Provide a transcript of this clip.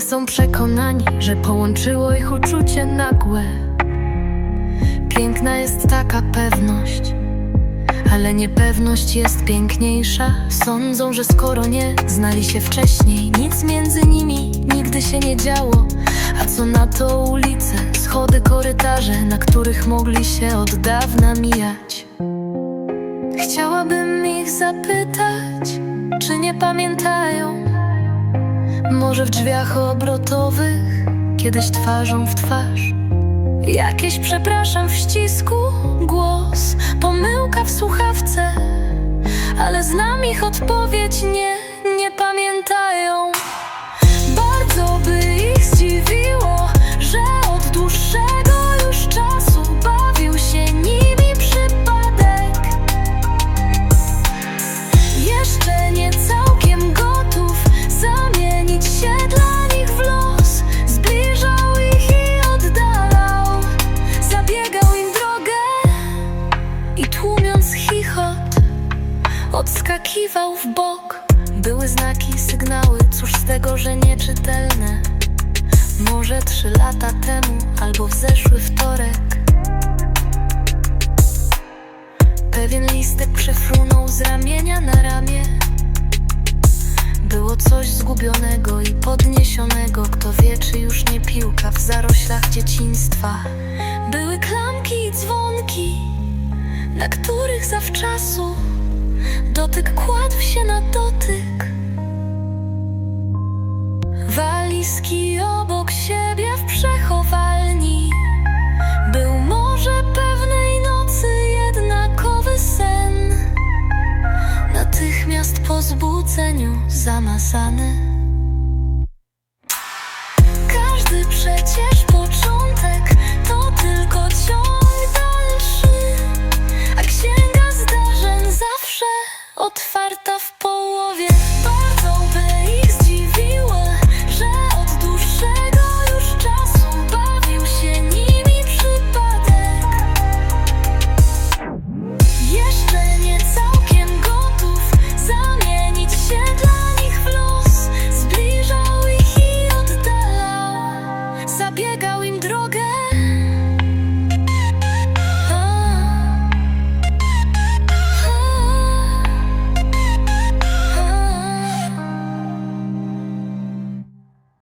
są przekonani, że połączyło ich uczucie nagłe. Piękna jest taka pewność, ale niepewność jest piękniejsza. Sądzą, że skoro nie znali się wcześniej, nic między nimi nigdy się nie działo. A co na to ulice, schody, korytarze, na których mogli się od dawna mijać. Chciałabym ich zapytać, czy nie pamiętają? Może w drzwiach obrotowych, kiedyś twarzą w twarz. Jakieś przepraszam w ścisku, głos, pomyłka w słuchawce, ale znam ich odpowiedź, nie, nie pamiętają. I tłumiąc chichot, odskakiwał w bok. Były znaki, sygnały, cóż z tego, że nieczytelne. Może trzy lata temu, albo w zeszły wtorek. Pewien listek przefrunął z ramienia na ramię. Było coś zgubionego i podniesionego, kto wie, czy już nie piłka w zaroślach dzieciństwa. Zawczasu dotyk kładł się na dotyk. Walizki obok siebie w przechowalni. Był może pewnej nocy jednakowy sen. Natychmiast po zbudzeniu zamazany.